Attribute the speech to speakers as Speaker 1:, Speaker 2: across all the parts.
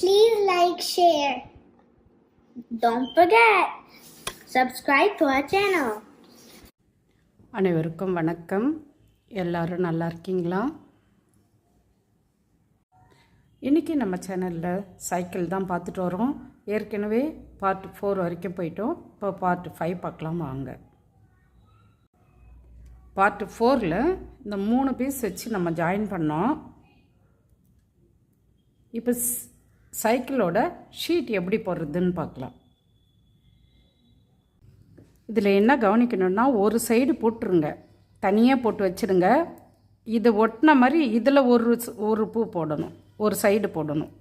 Speaker 1: Please like, share. Don't forget, subscribe to our channel.
Speaker 2: அனைவருக்கும் வணக்கம். எல்லாரும் நல்லா இருக்கீங்களா? இன்றைக்கி நம்ம சேனலில் சைக்கிள் தான் பார்த்துட்டு வரோம். ஏற்கனவே பார்ட் ஃபோர் வரைக்கும் போயிட்டோம். இப்போ பார்ட் ஃபைவ் பார்க்கலாம் வாங்க. பார்ட் ஃபோரில் இந்த மூணு பீஸ் வச்சு நம்ம ஜாயின் பண்ணோம். இப்போ சைக்கிளோட ஷீட் எப்படி போடுறதுன்னு பார்க்கலாம். இதில் என்ன கவனிக்கணும்னா ஒரு சைடு போட்டுருங்க. தனியாக போட்டு வச்சிடுங்க இது ஒட்டின மாதிரி இதில் ஒரு ஒரு பூ போடணும். ஒரு சைடு போடணும்.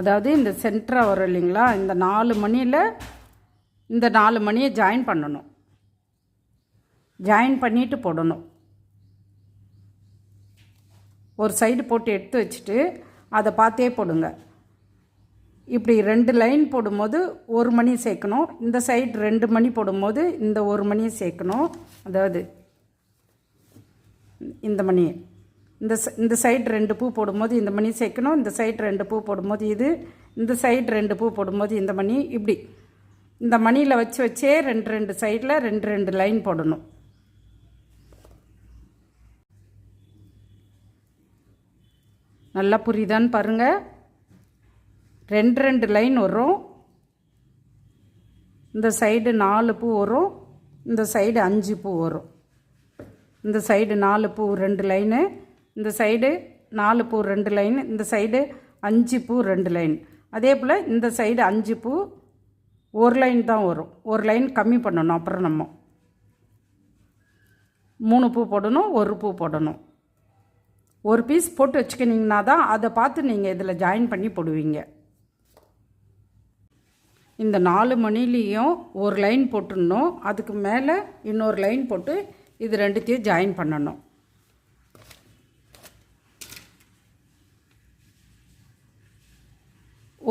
Speaker 2: அதாவது இந்த சென்டராக வரும் இல்லைங்களா? இந்த நாலு மணியில் இந்த நாலு மணியை ஜாயின் பண்ணணும். ஜாயின் பண்ணிட்டு போடணும். ஒரு சைடு போட்டு எடுத்து வச்சுட்டு அதை பார்த்தே போடுங்க. இப்படி ரெண்டு லைன் போடும்போது ஒரு மணி சேர்க்கணும். இந்த சைடு ரெண்டு மணி போடும்போது இந்த ஒரு மணியை சேர்க்கணும். அதாவது இந்த மணி இந்த இந்த சைடு ரெண்டு பூ போடும்போது இந்த மணி சேர்க்கணும். இந்த சைடு ரெண்டு பூ போடும்போது இது. இந்த சைடு ரெண்டு பூ போடும்போது இந்த மணி. இப்படி. இந்த மணியில் வச்சு வச்சே ரெண்டு ரெண்டு சைடில் ரெண்டு ரெண்டு லைன் போடணும். நல்லா புரியுதான்னு பாருங்கள் ரெண்டு ரெண்டு லைன் வரும். இந்த சைடு நாலு பூ வரும். இந்த சைடு அஞ்சு பூ வரும். இந்த சைடு நாலு பூ ரெண்டு லைனு. இந்த சைடு நாலு பூ ரெண்டு லைன். இந்த சைடு அஞ்சு பூ ரெண்டு லைன். அதே போல் இந்த சைடு அஞ்சு பூ ஒரு லைன் தான் வரும். ஒரு லைன் கம்மி பண்ணணும் அப்புறம் நம்ம மூணு பூ போடணும் ஒரு பூ போடணும். ஒரு பீஸ் போட்டு வச்சுக்கினீங்கன்னா தான் அதை பார்த்து நீங்கள் இதில் ஜாயின் பண்ணி போடுவீங்க. இந்த நாலு மணிலேயும் ஒரு லைன் போட்டுடணும். அதுக்கு மேலே இன்னொரு லைன் போட்டு இது ரெண்டுத்தையும் ஜாயின் பண்ணணும்.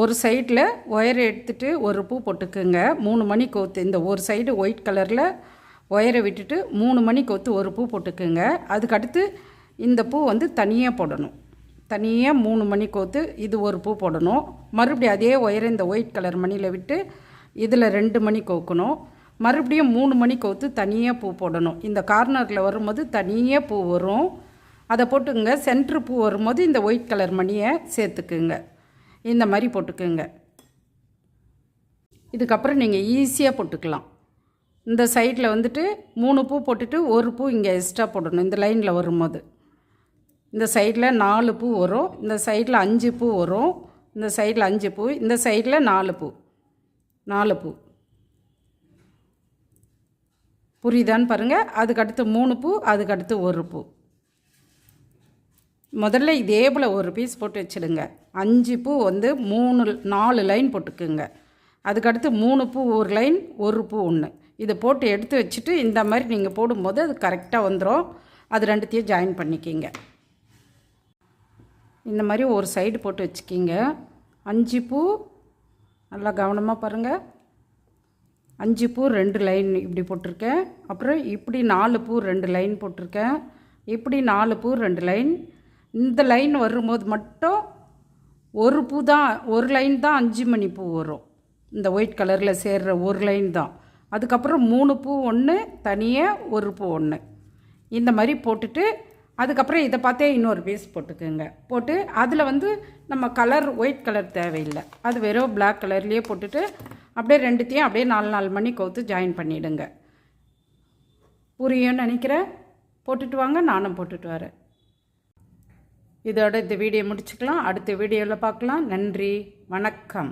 Speaker 2: ஒரு சைடில் ஒயரை எடுத்துட்டு ஒரு பூ போட்டுக்குங்க. மூணு மணி கோத்து இந்த ஒரு சைடு ஒயிட் கலரில் ஒயரை விட்டுட்டு மூணு மணி கோத்து ஒரு பூ போட்டுக்குங்க. அதுக்கடுத்து இந்த பூ வந்து தனியாக போடணும். தனியாக மூணு மணி கோத்து இது ஒரு பூ போடணும். மறுபடியும் அதே ஒயரை இந்த ஒயிட் கலர் மணியில் விட்டு இதில் ரெண்டு மணி கோக்கணும். மறுபடியும் மூணு மணி கோத்து தனியாக பூ போடணும். இந்த கார்னரில் வரும்போது தனியாக பூ வரும். அதை போட்டுக்குங்க. சென்ட்ரு பூ வரும்போது இந்த ஒயிட் கலர் மணியை சேர்த்துக்குங்க. இந்த மாதிரி போட்டுக்குங்க. இதுக்கப்புறம் நீங்கள் ஈஸியாக போட்டுக்கலாம். இந்த சைடில் வந்துட்டு மூணு பூ போட்டுட்டு ஒரு பூ இங்கே எக்ஸ்ட்ரா போடணும். இந்த லைனில் வரும்போது. இந்த சைடில் நாலு பூ வரும். இந்த சைடில் அஞ்சு பூ வரும். இந்த சைடில் அஞ்சு பூ இந்த சைடில் நாலு பூ. நாலு பூ. புரியுதான்னு பாருங்கள் அதுக்கடுத்து மூணு பூ அதுக்கடுத்து ஒரு பூ. முதல்ல இதே போல் ஒரு பீஸ் போட்டு வச்சுடுங்க. அஞ்சு பூ வந்து மூணு நாலு லைன் போட்டுக்குங்க. அதுக்கடுத்து மூணு பூ ஒரு லைன் ஒரு பூ ஒன்று இதை போட்டு எடுத்து வச்சுட்டு இந்த மாதிரி நீங்கள் போடும்போது அது கரெக்டாக வந்துடும் அது ரெண்டுத்தையும் ஜாயின் பண்ணிக்கிங்க. இந்த மாதிரி ஒரு சைடு போட்டு வச்சுக்கிங்க. அஞ்சு பூ நல்லா கவனமாக பாருங்கள் அஞ்சு பூ ரெண்டு லைன் இப்படி போட்டிருக்கேன். அப்புறம் இப்படி நாலு பூ ரெண்டு லைன் போட்டிருக்கேன். இப்படி நாலு பூ ரெண்டு லைன் இந்த லைன் வரும்போது மட்டும் ஒரு பூ தான் ஒரு லைன் தான் அஞ்சு மணி பூ வரும். இந்த ஒயிட் கலரில் சேர்கிற ஒரு லைன் தான். அதுக்கப்புறம் மூணு பூ ஒன்று தனியாக ஒரு பூ ஒன்று இந்த மாதிரி போட்டுட்டு அதுக்கப்புறம் இதை பார்த்தே இன்னொரு பீஸ் போட்டுக்கோங்க. போட்டு அதில் வந்து நம்ம கலர் ஒயிட் கலர் தேவையில்லை. அது வெறும் பிளாக் கலர்லேயே போட்டுட்டு அப்படியே ரெண்டுத்தையும் அப்படியே நாலு நாலு மணி கோத்து ஜாயின் பண்ணிவிடுங்க புரியும்னு நினைக்கிறேன். போட்டுட்டு வாங்க நானும் போட்டுட்டு வரேன். இதோட இந்த வீடியோ முடிச்சுக்கலாம். அடுத்த வீடியோவில் பார்க்கலாம். நன்றி. வணக்கம்.